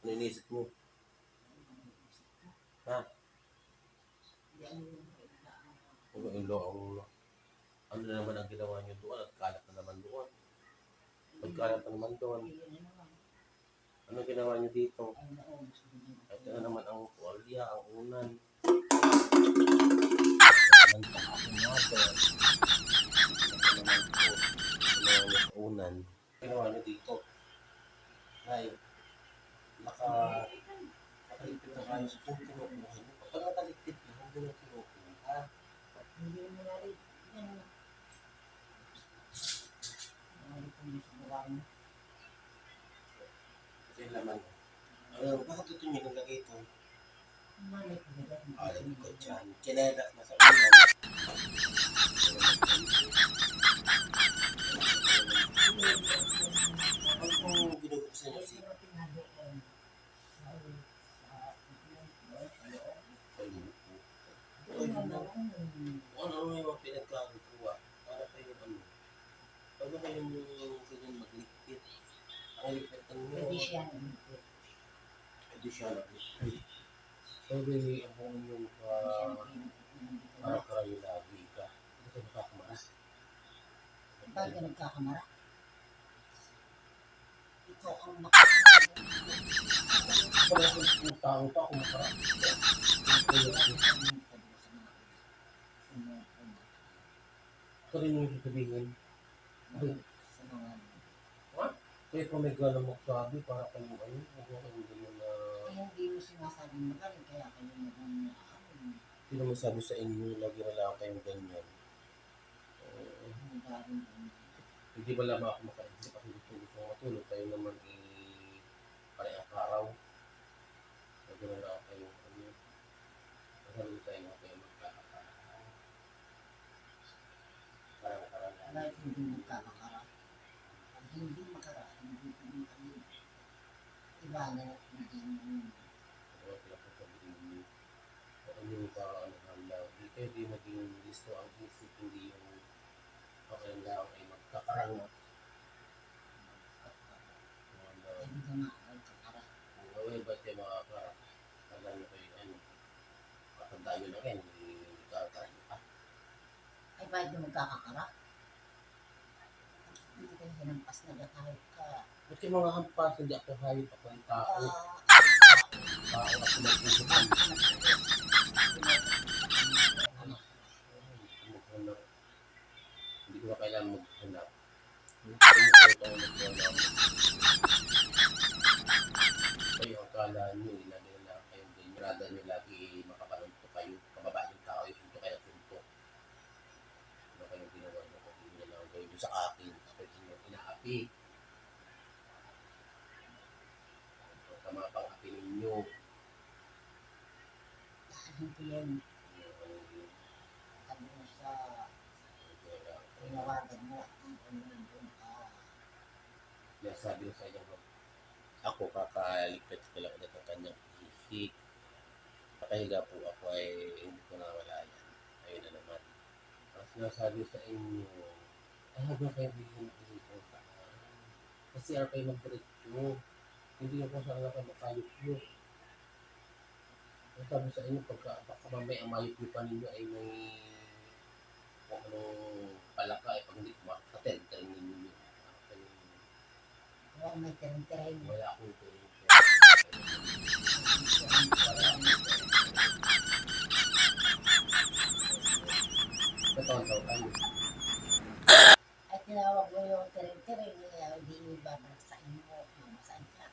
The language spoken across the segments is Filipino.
Ano inisip mo? Ha? Ano yung lo Ano na naman ang ginawa niyo doon? At kalat na naman doon. Pagkalat na naman doon. Ano ginawa niyo dito? Ito Sa kung kinukuha niyo. Kapag nakaligpit na, hindi na kinukuha. Hindi mo na rin. Ano. Kasi laman. Ano, bakit ito niyo nilagay ito? Mali ko na rin. Alam ko dyan. Chinelas na sa ulan. Ano kung binubuksan niyo si Kalupo? Ano? Ano ano yung mga pinagkakaluwa? Para kayo ano? Paano kayo yung ganyan magligpit? Ang ligpitan niyo. Pwede siya. Pwede siya nagligpit. Pwede ang buong yung uh, para kayo lagi ka. Hindi ka nakakamaras. Bakit ka nagkakamara? Ikaw ang makakamaras. Wala akong tao pa kung maka. Ito rin yung sasabihin. Kaya kung may gano'n magsabi, para kayo ano, huwag mo kayong ganyan na... Hindi mo sinasabi magaling, kaya kayo naman Sino masabi sa inyo, lagi na lang kayong ganyan. Eh, hindi ba lamang ako makaisip at hindi ko gusto matulog, kayo naman i... pare ang araw. Lagi na lang kayong ano. Masabi sa inyo kayo magkakakaroon. Parang parang Bakit hindi magkakakara? Pag hindi makara, hindi hindi kami. Iba na hindi mo. Yung parang ano halaw? Hindi kayo di maging listo ang isip, hindi yung okay lang ay magkakaranga. Wala. Hindi ka nga magkakara. Kung gawin ba't yung mga para? Alam niyo kayo ano? Patanda nyo na rin, hindi kakaranga pa. Ay, bakit di magkakakara? Hindi ka hinampas na kahit ka. Yung mga hampas, hindi ako hayop, ako ang tao. Tao ako. Maghanap. Hindi ko na kailangan maghanap. Hindi ko na kailangan maghanap. Kayo ang kala nyo, ilagay na lang kayong ganyan. Rada nyo lagi makakalunto kayo. Kababa yung tao, yung sunto kaya sunto. Ano kayong ginawa nyo? Kung hindi na lang kayo sa akin. Pwede inaapi. Tama pang api ninyo. Ano ko? Sabi mo sa tinawagan mo. Ano. Kaya sabi ko sa inyo, ako kakaligpit ko lang ulit ang kanyang isip. Nakahiga po ako ay hindi ko nawala yan. Ayun na naman. Ang sinasabi sa inyo, ay na kayo bigyan ng. Ako kayo mag-diretso. Hindi ako sa akin makayot yun. Ang sabi sa inyo, pagka baka mamaya pa ninyo ay may kung anong palaka ay pag hindi kumakatel, tayo ninyo yun. Kayo, Wala may tirin-tirin. wala akong tuloy. Katawa-tawa kayo. Ay tinawag mo yung tirin-tirin. Hindi mo babagsain mo. Mamasain ka.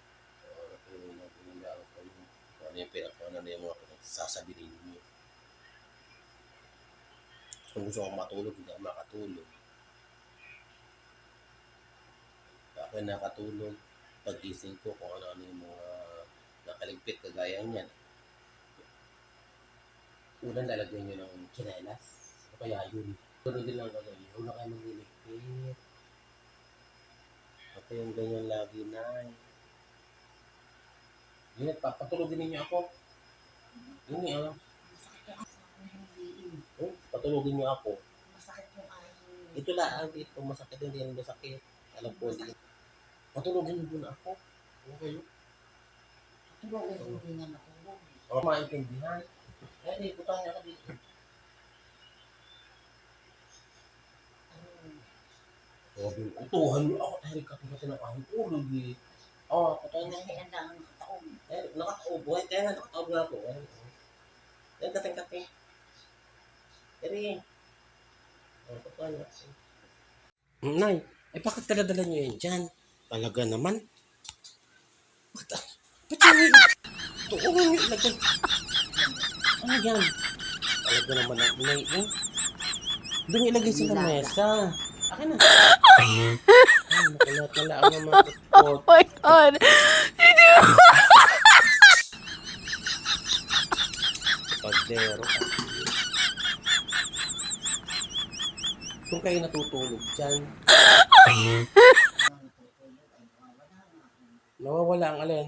Oo, pero nagpinila ako kayo. Kung ano yung pinakakuha na yung mga pinagsasabihin niyo. Kung gusto ko matulog, hindi ako makatulog. Ako nakatulog. Pagising ko kung ano-ano yung mga nakaligpit kagaya niyan. Unang lalagyan nyo ng chinelas. O kaya yun. Pero din lang gagawin. Huwag na kayo magliligpit. Ako yung ganyan lagi na. Yun, papatulogin ninyo ako. Yun ko hindi. Oh, patulogin niyo ako. Masakit yung aking. Ito lang, dito masakit hindi yan masakit. Alam ko, hindi. Patulogin niyo muna ako. Okay. Siguro hindi nga matulog. O maintindihan. Eh, di, putahan niya ka dito. O, utuhan niyo ako. Eh, kapag ng ahong ulo, di. O, putahan niya. Kasi ang dami ng taon. Eh, nakataob. Eh, kaya nga nakataob nga ako. Eh, eh kating-kating. Eri. O, putahan niya. Nay, eh bakit dala-dala niyo yan dyan? Talaga naman. Bakit? ah, Ba't yan? Tuungan niyo ilagay. Ano yan? Talaga naman ang inay eh. Doon ilagay sa lamesa. Akin na. Ay, nakalat na lang ang mga kutkot. my god. Pagdero ka. Kung kayo natutulog dyan, nawawala ang alin.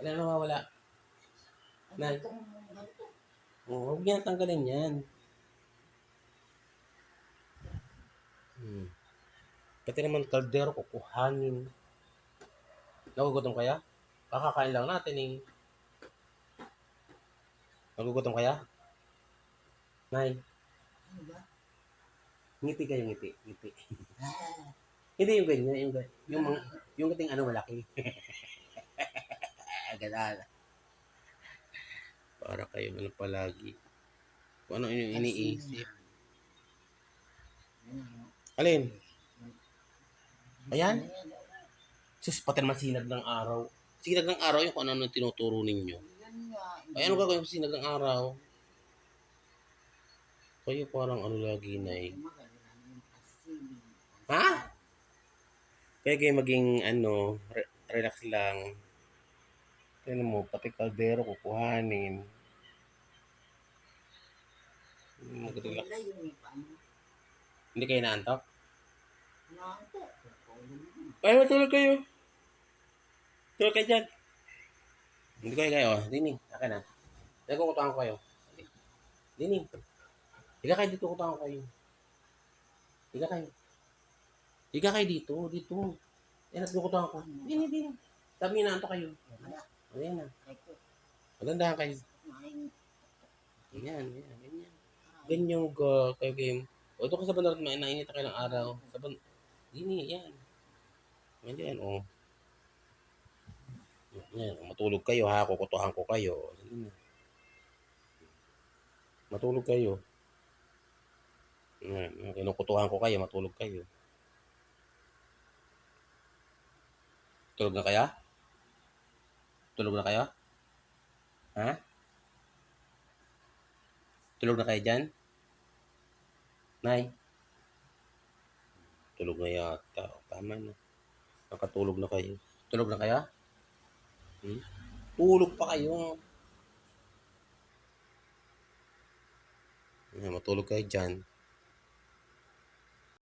Alin ang nawawala? Ganito. Oo, huwag niya tanggalin yan. Hmm. Pati naman kaldero kukuhanin. Nagugutom kaya? Kakakain lang natin eh. Nagugutom kaya? Nay, Ano ba? ngiti kayo ngiti. Ngiti. Hindi yung ganyan. Yung, yung, mga, yung kating ano malaki. Ganaan. Para kayo ano palagi. Kung ano yung iniisip. ano, Alin? Ayan? yan? Sus, pati naman sinag ng araw. Sinag ng araw yung kung ano tinuturo ninyo. Ay, ano gagawin sa sinag ng araw? Kayo parang ano lagi na eh. Ha? Kaya kayo maging ano, re- relax lang. Tignan mo, pati kaldero kukuhanin. Mag-relax. Wala yun eh, paano? Hindi kayo naantok? Naanto. Tutulog yun. Ay, matulog kayo. Tulog kayo dyan. Hindi kayo kayo. Dini, akin na. Nagkukutaan ko kayo. Dini. Higa kayo dito, kutaan ko kayo. Higa kayo. Higa kayo dito, dito. Yan, nagkukutaan ko. Dini, dini. Sabi niyo naantok kayo. Ayan na. Ko. Magandahan kayo. Kumain. Ganyan, ganyan, ganyan. Ka, kayo game. O, ito ka sa bandar, nainita kayo ng araw. Sa ban... Dini, yan. Ganyan, o. Yan, matulog kayo ha, kukutuhan ko kayo. Yan. Matulog kayo. Yan, yan, kinukutuhan ko kayo, matulog kayo. Tulog na kaya? Tulog na kayo? Ha? Tulog na kayo dyan? Nay? Tulog na yata. Tama na. Nakatulog na kayo. Tulog na kaya? Hmm? Tulog pa kayo. Ayan, matulog kayo dyan.